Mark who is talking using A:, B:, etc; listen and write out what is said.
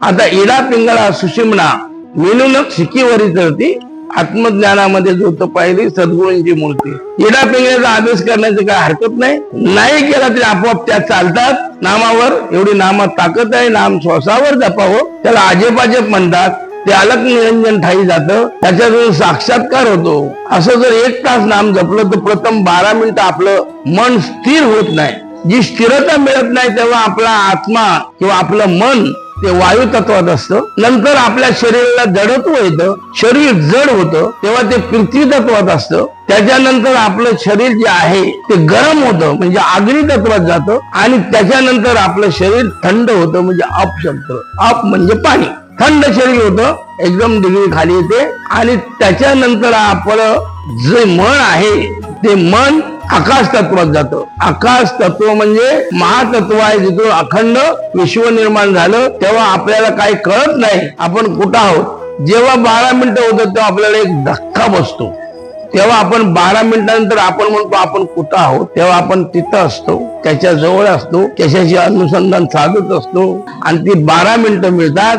A: आता इडा पिंगळा सुशिमणा मिळून शिकीवरी चढती आत्मज्ञानामध्ये झोत पाहिली सद्गुरूंची मूर्ती. इडा पिंगळ्याचा आदेश करण्याची काय हरकत नाही. नाही केला तरी आपोआप त्या चालतात. नामावर एवढी नामात ताकद आहे नाम श्वासावर जपावं. त्याला अजेबाजेब म्हणतात. ते अलग निरंजन ठाई जातं. त्याच्यातून साक्षात्कार होतो. असं जर एक तास नाम जपलं तर प्रथम बारा मिनिटं आपलं मन स्थिर होत नाही. जी स्थिरता मिळत नाही तेव्हा आपला आत्मा किंवा आपलं मन ते वायू तत्वात असतं. नंतर आपल्या शरीराला जडत्व येतं शरीर जड होतं तेव्हा ते पृथ्वी तत्वात असतं. त्याच्यानंतर आपलं शरीर जे आहे ते गरम होतं म्हणजे अग्नी तत्वात जातं आणि त्याच्यानंतर आपलं शरीर थंड होतं म्हणजे अपशब्द अप म्हणजे पाणी. थंड शरीर होतं एकदम डिग्री खाली येते आणि त्याच्यानंतर आपलं जे मन आहे ते मन आकाश तत्वात जातं. आकाश तत्व म्हणजे महातत्व आहे जिथून अखंड विश्व निर्माण झालं तेव्हा आपल्याला काही कळत नाही. आपण कुठं आहोत? जेव्हा बारा मिनिटं होतं तेव्हा आपल्याला एक धक्का बसतो. तेव्हा आपण बारा मिनिटानंतर आपण म्हणतो आपण कुठं आहोत? तेव्हा आपण तिथं असतो त्याच्याजवळ असतो त्याच्याशी अनुसंधान साधत असतो. आणि ती बारा मिनिटं मिळतात